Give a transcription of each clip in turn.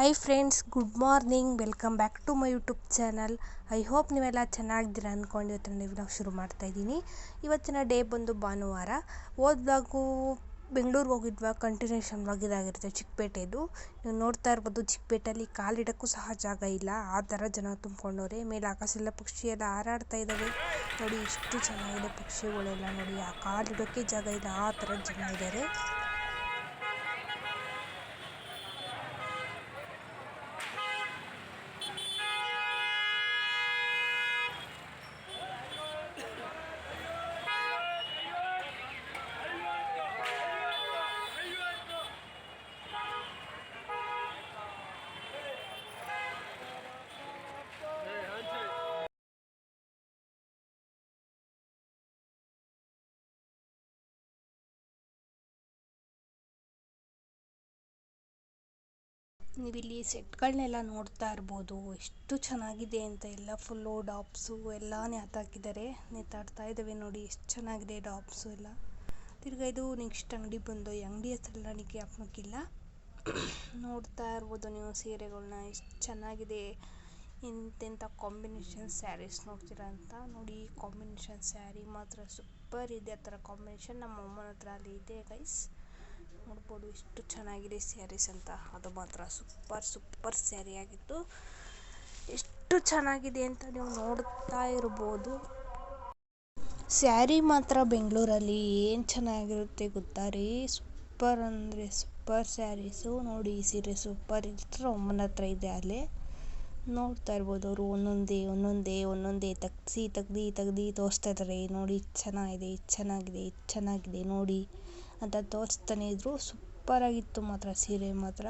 Hi friends good morning welcome back to my YouTube channel I hope ನೀವೆಲ್ಲ ಚೆನ್ನಾಗಿದ್ದೀರ ಅಂದ್ಕೊಂಡು ಇವತ್ತಿನ ನಾವು ಶುರು ಮಾಡ್ತಾ ಇದ್ದೀನಿ. ಇವತ್ತಿನ ಡೇ ಬಂದು ಭಾನುವಾರ. ಹೋದಾಗು ಬೆಂಗಳೂರಿಗೆ ಹೋಗಿದ್ವಾ ಕಂಟಿನ್ಯೂಷನ್ ಆಗಿದಾಗಿರುತ್ತೆ ಚಿಕ್ಕಪೇಟೆದು. ನೀವು ನೋಡ್ತಾ ಇರ್ಬೋದು ಚಿಕ್ಕಪೇಟೆಯಲ್ಲಿ ಕಾಲಿಡೋಕ್ಕೂ ಸಹ ಜಾಗ ಇಲ್ಲ. ಆ ಥರ ಜನ ತುಂಬ್ಕೊಂಡವ್ರೆ. ಮೇಲೆ ಆಕಾಶೆಲ್ಲ ಪಕ್ಷಿ ಎಲ್ಲ ಹಾರಾಡ್ತಾ ಇದ್ದಾವೆ ನೋಡಿ ಎಷ್ಟು ಚೆನ್ನಾಗಿದೆ ಪಕ್ಷಿಗಳೆಲ್ಲ ನೋಡಿ. ಆ ಕಾಲಿಡೋಕ್ಕೆ ಜಾಗ ಇಲ್ಲ. ಆ ಥರ ಜನ ಇದ್ದಾರೆ ನೀವಿಲ್ಲಿ ಸೆಟ್ಗಳನ್ನೆಲ್ಲ ನೋಡ್ತಾ ಇರ್ಬೋದು ಎಷ್ಟು ಚೆನ್ನಾಗಿದೆ ಅಂತ ಎಲ್ಲ ಫುಲ್ಲು ಡಾಪ್ಸು ಎಲ್ಲ ನೇತಾಕಿದ್ದಾರೆ ನೇತಾಡ್ತಾ ಇದ್ದಾವೆ ನೋಡಿ ಎಷ್ಟು ಚೆನ್ನಾಗಿದೆ ಡಾಪ್ಸು ಎಲ್ಲ. ತಿರ್ಗಾ ಇದು ನೆಕ್ಸ್ಟ್ ಅಂಗಡಿ ಬಂದು ಈ ಅಂಗಡಿ ಹೆಸರೆಲ್ಲ ನನಗೆ ಜ್ಞಾಪಕಕ್ಕಿಲ್ಲ ನೋಡ್ತಾ ಇರ್ಬೋದು ನೀವು ಸೀರೆಗಳನ್ನ ಎಷ್ಟು ಚೆನ್ನಾಗಿದೆ. ಎಂತೆಂಥ ಕಾಂಬಿನೇಷನ್ ಸ್ಯಾರೀಸ್ ನೋಡ್ತೀರಾ ಅಂತ. ನೋಡಿ ಕಾಂಬಿನೇಷನ್ ಸ್ಯಾರಿ ಮಾತ್ರ ಸೂಪರ್ ಇದೆ ಆ ಥರ ಕಾಂಬಿನೇಷನ್. ನಮ್ಮ ಅಮ್ಮನ ಹತ್ರ ಅಲ್ಲಿ ಇದೆ ಗೈಸ್. ನೋಡ್ಬೋದು ಎಷ್ಟು ಚೆನ್ನಾಗಿದೆ ಸ್ಯಾರೀಸ್ ಅಂತ. ಅದು ಮಾತ್ರ ಸೂಪರ್ ಸೂಪರ್ ಸ್ಯಾರಿ ಆಗಿತ್ತು ಎಷ್ಟು ಚೆನ್ನಾಗಿದೆ ಅಂತ ನೀವು ನೋಡ್ತಾ ಇರ್ಬೋದು. ಸ್ಯಾರಿ ಮಾತ್ರ ಬೆಂಗಳೂರಲ್ಲಿ ಏನು ಚೆನ್ನಾಗಿರುತ್ತೆ ಗೊತ್ತಾ ರೀ? ಸೂಪರ್ ಅಂದರೆ ಸೂಪರ್ ಸ್ಯಾರೀಸು. ನೋಡಿ, ಈ ಸೀರೆ ಸೂಪರ್. ಇಷ್ಟ ಅಮ್ಮನ ಹತ್ರ ಇದೆ ಅಲ್ಲಿ. ನೋಡ್ತಾ ಇರ್ಬೋದು ಅವರು ಒಂದೊಂದೇ ಒಂದೊಂದೇ ಒಂದೊಂದೇ ತೆಗ್ಸಿ, ತೆಗ್ದು ತೆಗ್ದು ತೋರಿಸ್ತಾ ಇದ್ದಾರೆ ನೋಡಿ, ಚೆನ್ನಾಗಿದೆ ಚೆನ್ನಾಗಿದೆ ಚೆನ್ನಾಗಿದೆ. ನೋಡಿ ಅಂತ ತೋರಿಸ್ತಾನೆ ಇದ್ರು. ಸೂಪರ್ ಆಗಿತ್ತು ಮಾತ್ರ ಸೀರೆ ಮಾತ್ರ.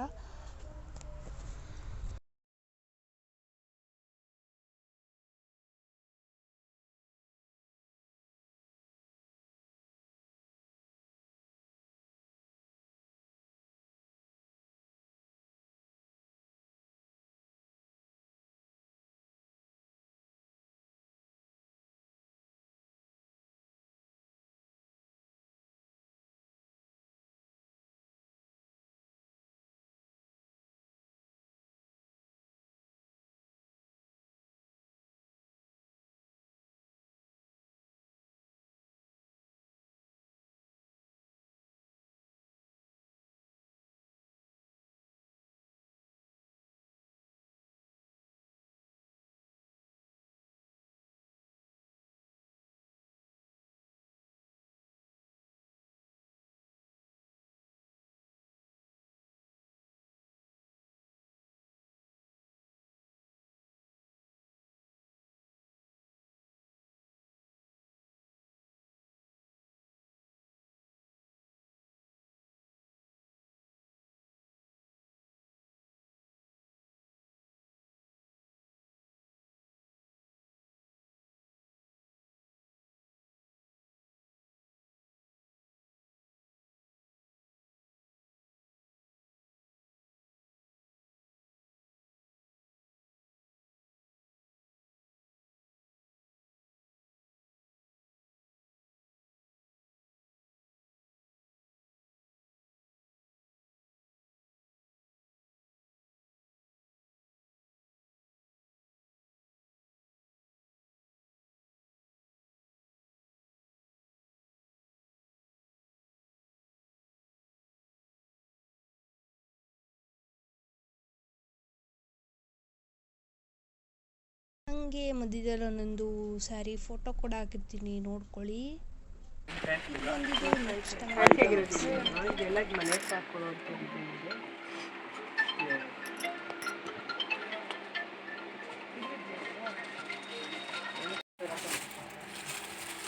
ಹಂಗೆ ಮಧ್ಯದಲ್ಲಿ ಒಂದೊಂದು ಸ್ಯಾರಿ ಫೋಟೋ ಕೂಡ ಹಾಕಿರ್ತೀನಿ ನೋಡ್ಕೊಳ್ಳಿ ಇದೊಂದಿದು ನೆಕ್ಸ್ಟ್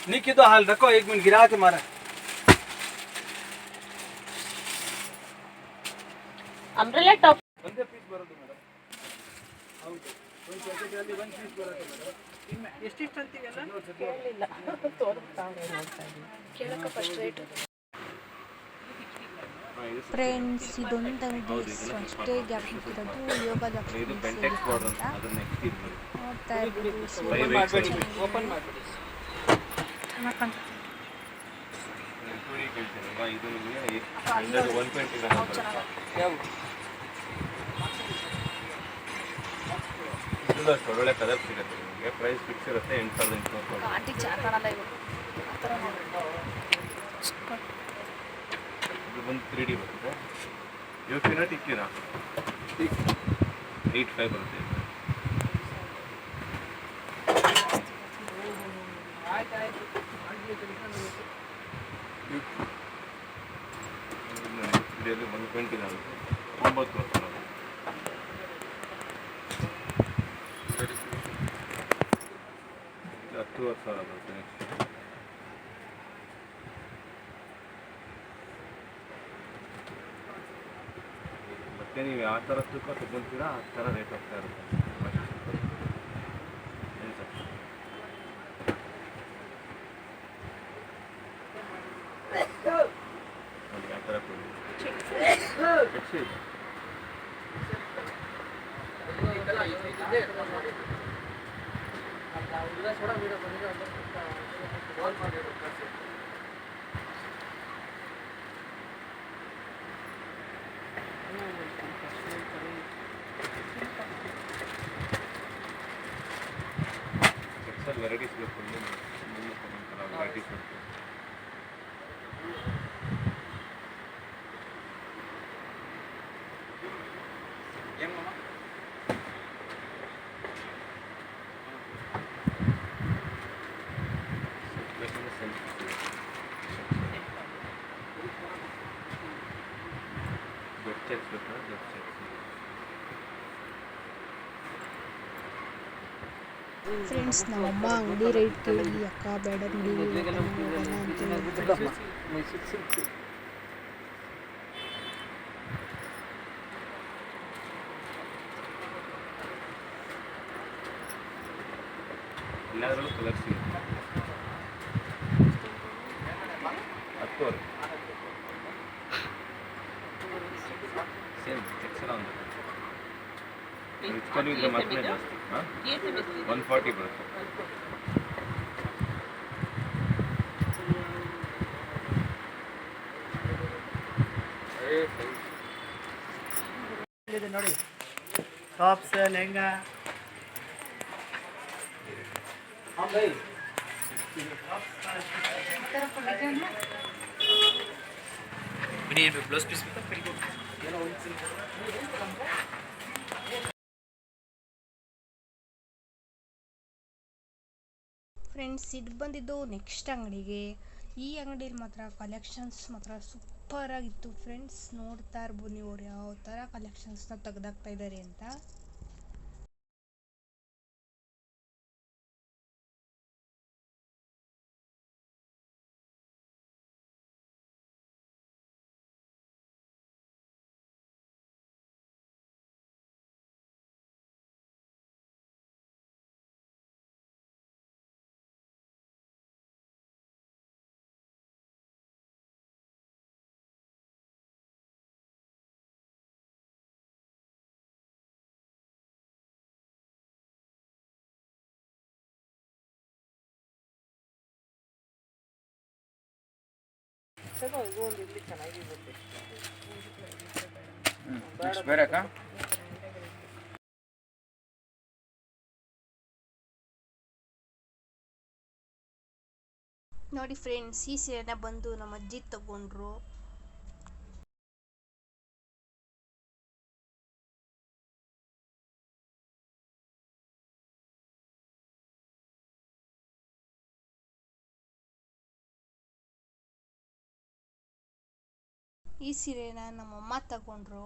निकी तो हाल रखो एक मिनट गिरा के मारा ಅಂಬ್ರೆಲಾ ಟಾಪ್ ಎಷ್ಟಿಷ್ಟು ಅಂತೀವಲ್ಲ ಕೇಳಿಲ್ಲ. ತೋರಿಸ್ತಾವ್ರೆ ನೋಡ್ತಾ ಇದ್ದೀನಿ. ಕೇಳಕ್ಕೆ ಫಸ್ಟ್ ರೇಟ್ ಫ್ರೆಂಡ್ಸ್ ಇದೊಂದು ಅಂಗಡಿ ಅಷ್ಟೇ ಗ್ಯಾಪ್ ಇರೋದು ಯೋಗ ನೋಡ್ತಾ ಇದ್ರಲ್ಲೂ ಅಷ್ಟು ಒಳ್ಳೊಳ್ಳೆ ಕಲರ್ ಸಿಗುತ್ತೆ ನಿಮಗೆ. ಪ್ರೈಸ್ ಫಿಕ್ಸ್ ಇರುತ್ತೆ ಎಂಟು ಸಾವಿರದ ಎಂಟುನೂರು ಆಂಟಿ ಚೆನ್ನಾಗಿ ಕಾಣಲ್ಲ ಇವು ಆ ಥರ ಇದು ಬಂದು ತ್ರೀ ಡಿ ಬರುತ್ತೆ. ಯೋಕಿನ ಟಿಕ್ಕಿನ? ಏಯ್ಟ್ ಫೈವ್ ಬರುತ್ತೆ ಒಂದು ಟ್ವೆಂಟಿ ಆಗುತ್ತೆ. ಒಂಬತ್ತು. ನೆಕ್ಸ್ಟ್ ಮತ್ತೆ ನೀವು ಯಾವ ಥರ ತೂಕ ತಗೊಂತೀರಾ ಆ ಥರ ರೇಟ್ ಹೋಗ್ತಾ ಇರುತ್ತೆ. सर व्हरायटीज लोक व्हरायटीज ಫ್ರೆಂಡ್ಸ್ ನಮ್ಮಮ್ಮ ಅಂಗಡಿ ರೈಟ್ ಕೇಳಿ ಅಕ್ಕ ಬೇಡ ಅಂಗಡಿ ಹೋಗೋಣ ಅಂತ ಹೇಳ್ತಾರೆ. ಮೈಸೂರು ಸಿಲ್ಕ್ ಎಲ್ಲದರಲ್ಲೂ ಕಲರ್ ಸಿಗುತ್ತೆ ಇದು ನೋಡಿ ಟಾಪ್ಸ್ ಲೆಹಂಗಾ ಬಿಡಿ ಬ್ಲೌಸ್ ಪೀಸ್ ಬೇಕಾ ಫ್ರೆಂಡ್ಸ್ ಇದು ಬಂದಿದ್ದು ನೆಕ್ಸ್ಟ್ ಅಂಗಡಿಗೆ. ಈ ಅಂಗಡಿಯಲ್ಲಿ ಮಾತ್ರ ಕಲೆಕ್ಷನ್ಸ್ ಮಾತ್ರ ಸೂಪರ್ ಆಗಿತ್ತು. ಫ್ರೆಂಡ್ಸ್ ನೋಡ್ತಾ ಇರ್ಬೋದು ನೀವು ಅವ್ರು ಯಾವ ಥರ ಕಲೆಕ್ಷನ್ಸ್ನ ತೆಗ್ದಾಕ್ತಾ ಇದ್ದಾರೆ ಅಂತ. ನೆಕ್ಸ್ಟ್ ಬೇರೆ ಅಕ್ಕ? ನೋಡಿ ಫ್ರೆಂಡ್ಸ್ ಈ ಸೀರೆನ ಬಂದು ನಮ್ಮ ಅಜ್ಜಿ ತಗೊಂಡ್ರು. ಈ ಸೀರೆನ ನಮ್ಮಮ್ಮ ತಗೊಂಡ್ರು.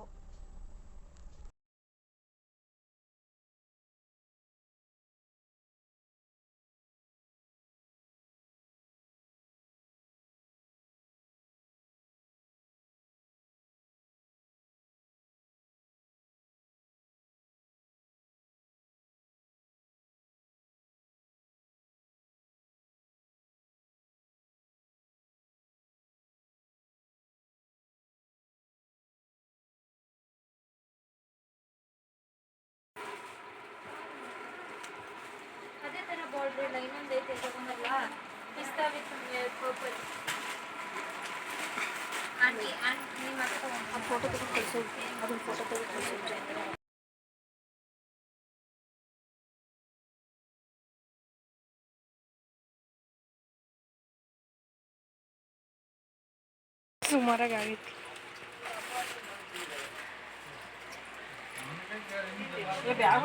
ನೋಡ್ಲಿಲ್ಲ ಇನ್ನೊಂದು ಐತೆ ತಗೊಂಬಲ್ಲ pista with purple aunty aunty ನೀವು ಮತ್ತೆ ತಗೊಂಡು ಅದು ಫೋಟೋ ತೆಗೆದು ಕಳಿಸು. ಅದೊಂದು ಫೋಟೋ ತೆಗೆದು ಕಳಿಸು. ಸುಮಾರಾಗಿ ಆಗಿತ್ತು ಬ್ಯಾಗ್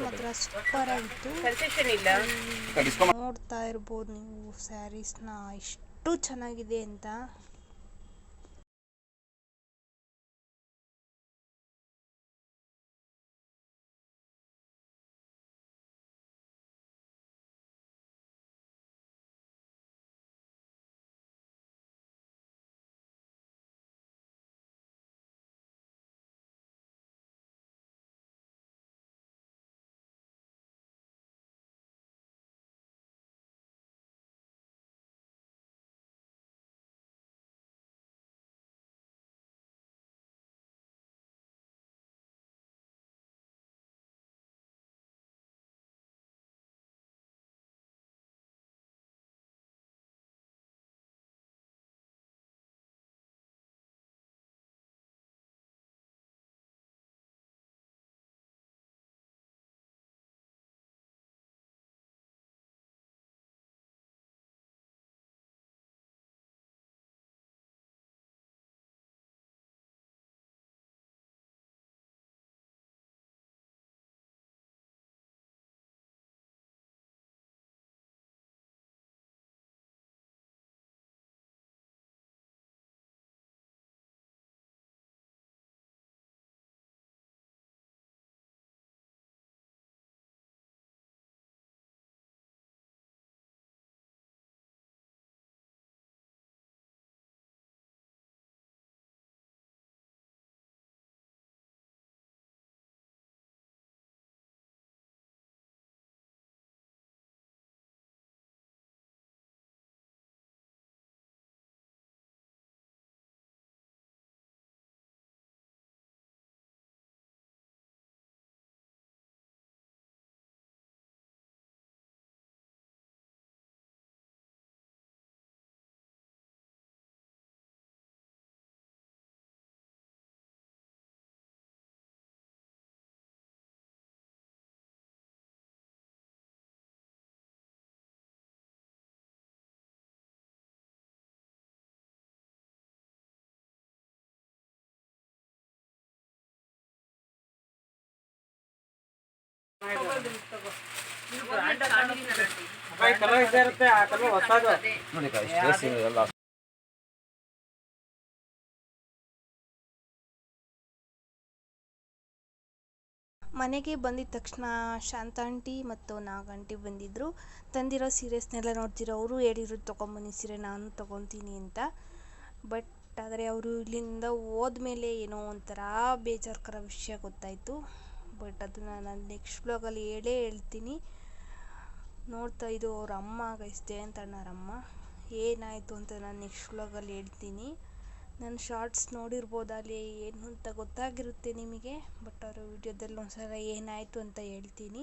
ಮಾತ್ರ ಸೂಪರ್ ಆಗಿತ್ತು ನೋಡ್ತಾ ಇರ್ಬೋದು ನೀವು ಸ್ಯಾರೀಸ್ನ ಎಷ್ಟು ಚೆನ್ನಾಗಿದೆ ಅಂತ ಮನೆಗೆ ಬಂದಿದ ತಕ್ಷಣ ಶಾಂತ ಆಂಟಿ ಮತ್ತು ನಾಗ ಆಂಟಿ ಬಂದಿದ್ರು. ತಂದಿರೋ ಸೀರೆಸ್ನೆಲ್ಲ ನೋಡ್ತಿರೋ, ಅವರು ಹೇಳಿದ್ರು ತೊಗೊಂಬನ್ನಿ ಸೀರೆ, ನಾನು ತೊಗೊತೀನಿ ಅಂತ. ಬಟ್ ಆದರೆ ಅವರು ಇಲ್ಲಿಂದ ಹೋದ್ಮೇಲೆ ಏನೋ ಒಂಥರ ಬೇಜಾರ್ಕರ ವಿಷಯ ಗೊತ್ತಾಯಿತು. ಬಟ್ ಅದನ್ನು ನಾನು ನೆಕ್ಸ್ಟ್ ಬ್ಲಾಗಲ್ಲಿ ಹೇಳೇ ಹೇಳ್ತೀನಿ. ನೋಡ್ತಾ ಇದು ಅವ್ರ ಅಮ್ಮ ಗೈಸ್ ಅಂತ ಅಣ್ಣರಮ್ಮ ಏನಾಯಿತು ಅಂತ ನಾನು ನೆಕ್ಸ್ಟ್ ವ್ಲಾಗಲ್ಲಿ ಹೇಳ್ತೀನಿ. ನನ್ನ ಶಾರ್ಟ್ಸ್ ನೋಡಿರ್ಬೋದು ಅಲ್ಲಿ, ಏನು ಅಂತ ಗೊತ್ತಾಗಿರುತ್ತೆ ನಿಮಗೆ? ಬಟ್ ಅವರು ವಿಡಿಯೋದಲ್ಲಿ ಒಂದ್ಸಲ ಏನಾಯಿತು ಅಂತ ಹೇಳ್ತೀನಿ.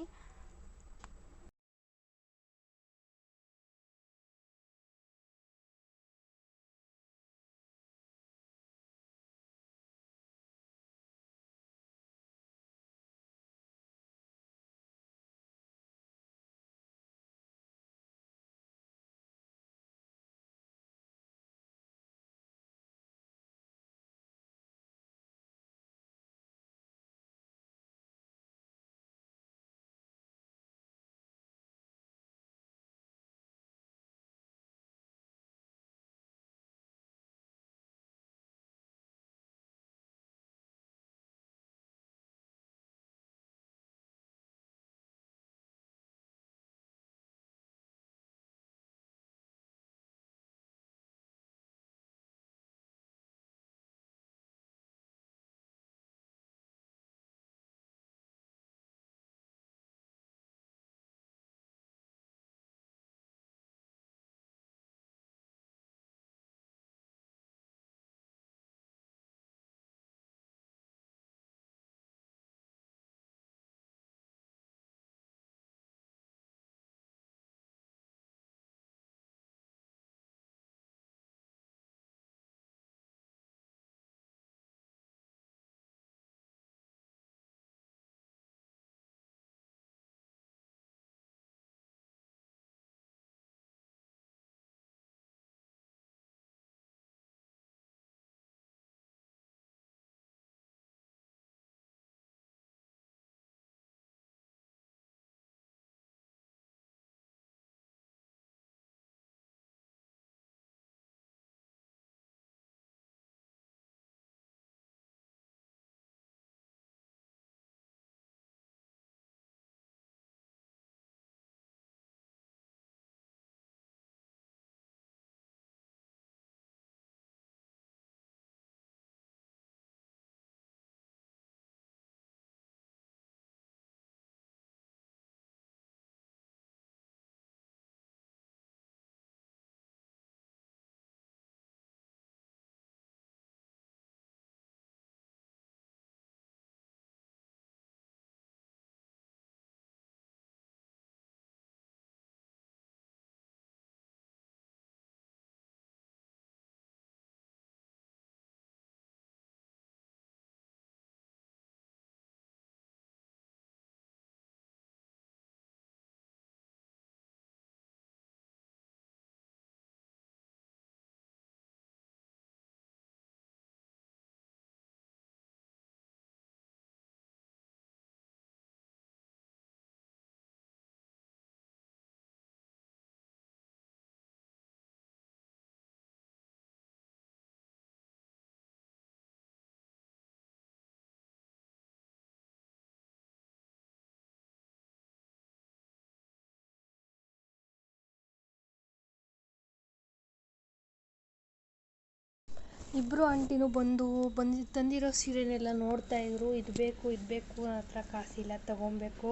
ಇಬ್ಬರು ಆಂಟಿನೂ ಬಂದು ಬಂದು ತಂದಿರೋ ಸೀರೆನೆಲ್ಲ ನೋಡ್ತಾ ಇದ್ರು. ಇದು ಬೇಕು ಇದು ಬೇಕು ನನ್ನ ಹತ್ರ ಕಾಸಿಲ್ಲ ತಗೊಬೇಕು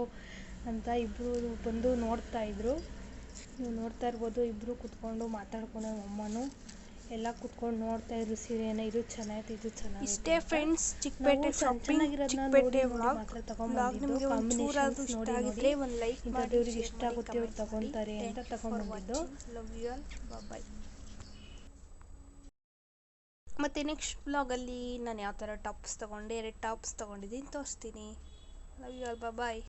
ಅಂತ ಇಬ್ಬರು ಬಂದು ನೋಡ್ತಾ ಇದ್ರು. ನೀವು ನೋಡ್ತಾ ಇರ್ಬೋದು ಇಬ್ಬರು ಕುತ್ಕೊಂಡು ಮಾತಾಡ್ಕೊಂಡು ಅಮ್ಮನೂ ಎಲ್ಲ ಕುತ್ಕೊಂಡು ನೋಡ್ತಾ ಇದ್ರು ಸೀರೆನ. ಇದು ಚೆನ್ನಾಗಿದೆ ಇದು ಚೆನ್ನಾಗಿದೆ ಇಷ್ಟೇ ಫ್ರೆಂಡ್ಸ್ ಚಿಕ್ಕಪೇಟೆ ಚಿಕ್ಕಪೇಟೆ ಮಾತ್ರ ತಗೊಂಡ್ಬಂದಿದ್ದು ಕಾಂಬಿನೇಷನ್ಸ್ ನೋಡಿ ನೋಡಿ. ಒಂದು ಲೈಕ್ ಇಷ್ಟ ಆಗುತ್ತೆ ಇವ್ರು ತಗೊತಾರೆ ಅಂತ ತಗೊಂಡ್ಬಂದಿದ್ದು ಲವ್ ಯು ಆಲ್ ಬಾಯ್ ಮತ್ತು ನೆಕ್ಸ್ಟ್ ಬ್ಲಾಗಲ್ಲಿ ನಾನು ಯಾವ ಥರ ಟಾಪ್ಸ್ ತೊಗೊಂಡೆ, ಎರಡು ಟಾಪ್ಸ್ ತೊಗೊಂಡಿದ್ದೀನಿ, ತೋರಿಸ್ತೀನಿ. Love you all bye